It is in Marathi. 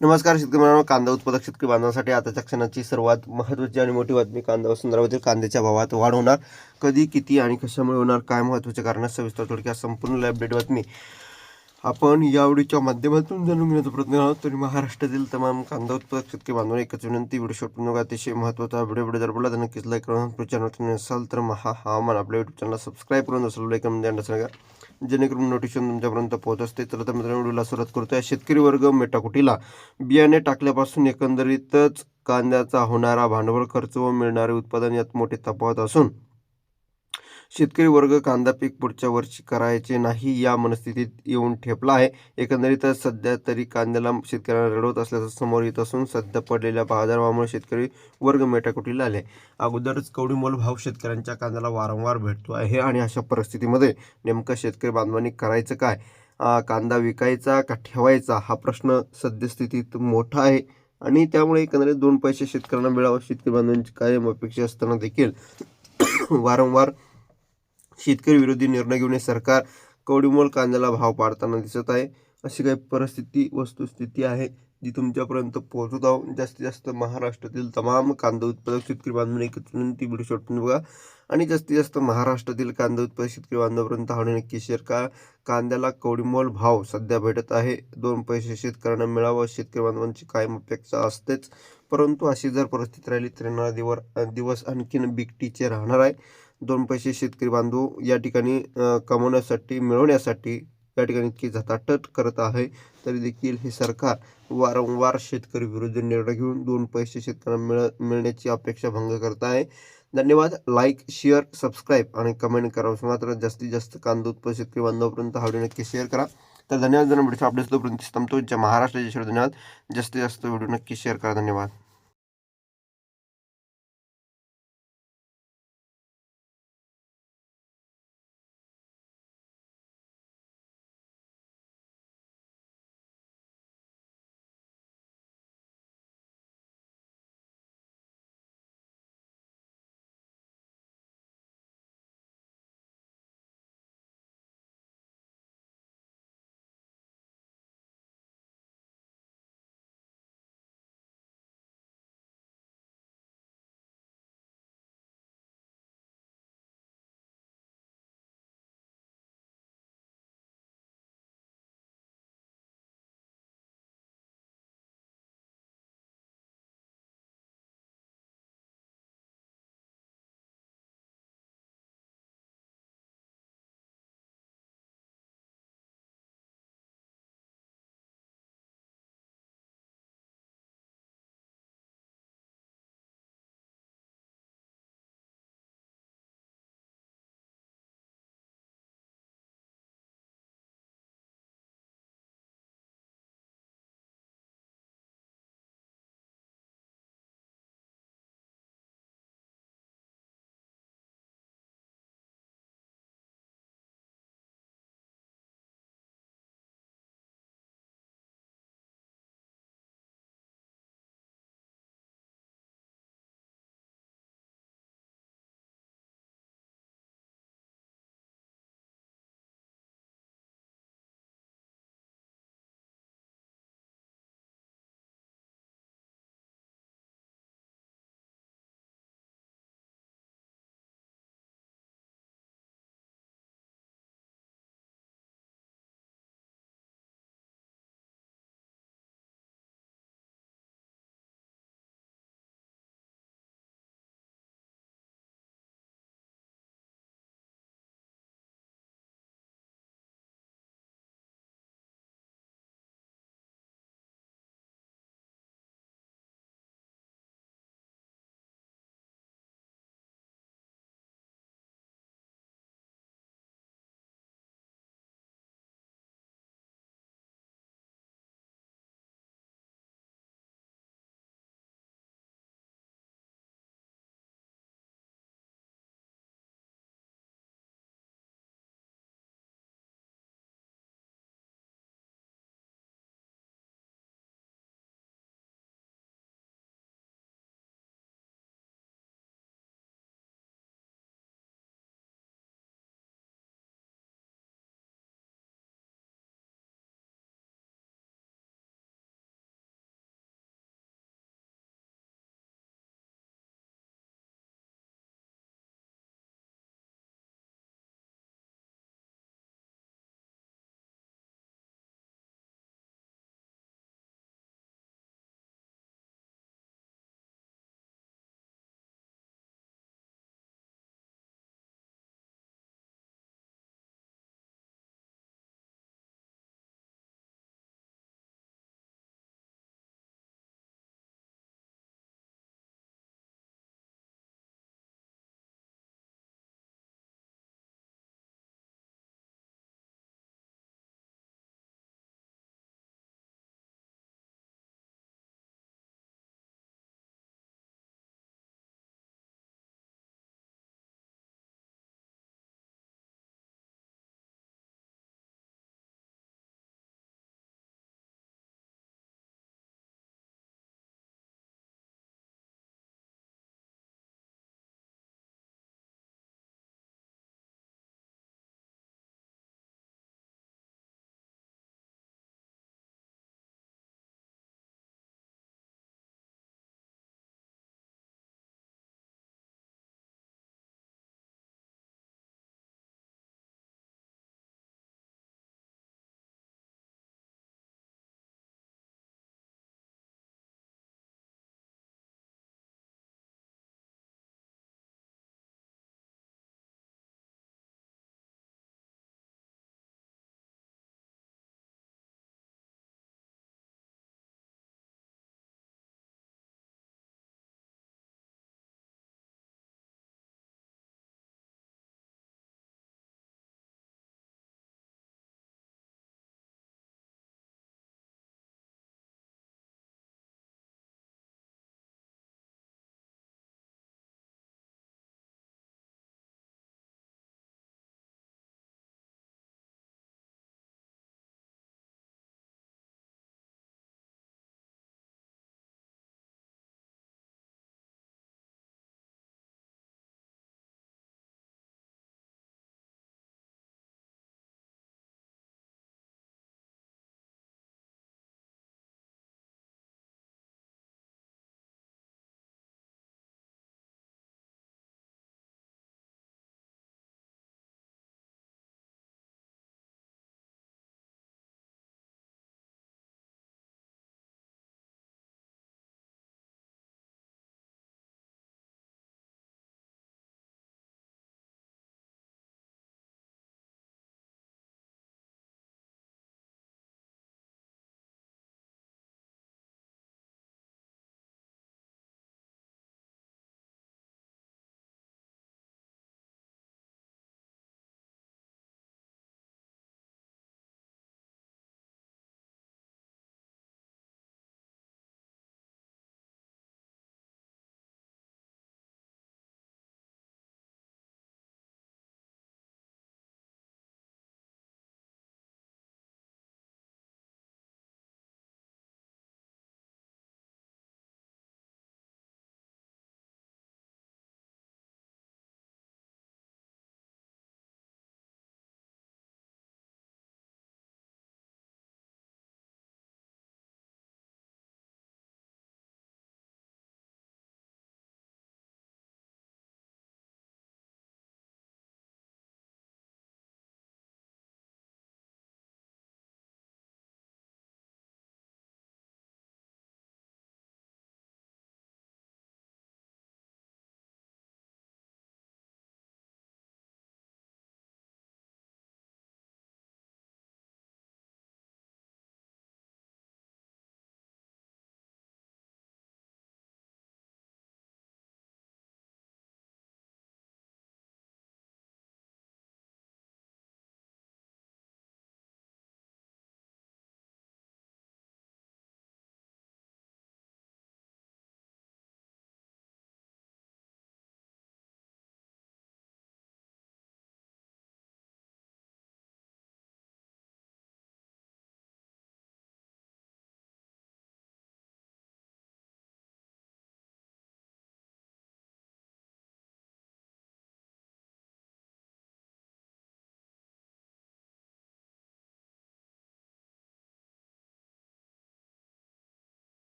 नमस्कार शेतकरी मित्रांनो कांदा उत्पादक शेतकरी बांधवांसाठी आताच्या क्षणाची सर्वात महत्त्वाची आणि मोठी बातमी कांदा व संदर्भातील कांद्याच्या भावात वाढ होणार. कधी किती आणि कशामुळे होणार काय महत्त्वाचे कारण सविस्तर थोडक्यात संपूर्ण अपडेट बातमी. आपण या व्हिडिओच्या माध्यमातून जाणून घेण्याचा प्रयत्न आहोत. तरी महाराष्ट्रातील तमाम कांदा उत्पादक शेतकरी बांधवांना एकच विनंती व्हिडिओ शॉट बघा अतिशय महत्त्वाचा व्हिडिओ व्हिडिओ जर पडला तर नक्कीच लाईक करून चॅनल असाल तर महा हवामान आपल्या युट्यूब चॅनलला सबस्क्राईब करून असेल लाईक करून द्या जेणेकरून नोटिफिकेशन तुमच्यापर्यंत पोहोच असते. तर आता मित्रांनो व्हिडिओला सुरुवात करतोय. शेतकरी वर्ग मेटाकुटीला बियाणे टाकल्यापासून एकंदरीतच कांद्याचा होणारा भांडवल खर्च व मिळणारे उत्पादन यात मोठे तफावत असून शेतकरी वर्ग कांदा पीक पुढच्या वर्षी करायचे नाही या मनस्थितीत येऊन ठेपला आहे. एकंदरीतच सध्या तरी कांद्याला शेतकऱ्यांना रडवत असल्याचं समोर येत असून सध्या पडलेल्या बाजारभावामुळे शेतकरी वर्ग मेटाकुटीला आले. अगोदरच कवडीमोल भाव शेतकऱ्यांच्या कांद्याला वारंवार भेटतो आहे आणि अशा परिस्थितीमध्ये नेमकं शेतकरी बांधवांनी करायचं काय? कांदा विकायचा का ठेवायचा? हा प्रश्न सद्यस्थितीत मोठा आहे आणि त्यामुळे एकंदरीत दोन पैसे शेतकऱ्यांना मिळावं. शेतकरी बांधवांची कायम अपेक्षा असताना देखील वारंवार शेतकरी विरोधी निर्णय घेऊन हे सरकार कवडीमोल कांद्याला भाव पाडताना दिसत आहे. अशी काही परिस्थिती वस्तुस्थिती आहे जी तुमच्यापर्यंत पोहोचत आहोत. जास्तीत जास्त महाराष्ट्रातील तमाम कांदा उत्पादक शेतकरी बांधवांनी एकत्र ती व्हिडिओ शॉटून बघा. आणि जास्तीत जास्त महाराष्ट्रातील कांदा उत्पादक शेतकरी बांधवापर्यंत हा नक्की शेअर करा. कांद्याला कवडीमोल भाव सध्या भेटत आहे. दोन पैसे शेतकऱ्यांना मिळावं शेतकरी बांधवांची कायम अपेक्षा असतेच. परंतु अशी जर परिस्थिती राहिली तर येणारा दिवस दिवस आणखीन बिकटीचे राहणार आहे. दोन पैसे शेतकरी बांधव या ठिकाणी कमवण्यासाठी मिळवण्यासाठी या ठिकाणी इतकी झटाटट करत आहे. तरी देखील हे सरकार वारंवार शेतकरी विरुद्ध निर्णय घेऊन दोन पैसे शेतकऱ्यांना मिळ मिळण्याची अपेक्षा भंग करत आहे. धन्यवाद. लाईक शेअर सबस्क्राईब आणि कमेंट करा. मात्र जास्तीत जास्त कांदा उत्पादक शेतकरी बांधवापर्यंत हा व्हिडिओ नक्की शेअर करा. तर धन्यवाद जर व्हिडिओ अपडेट्स तोपर्यंत थांबतो. ज्या महाराष्ट्राचे धन्यवाद जास्तीत जास्त व्हिडिओ नक्की शेअर करा. धन्यवाद.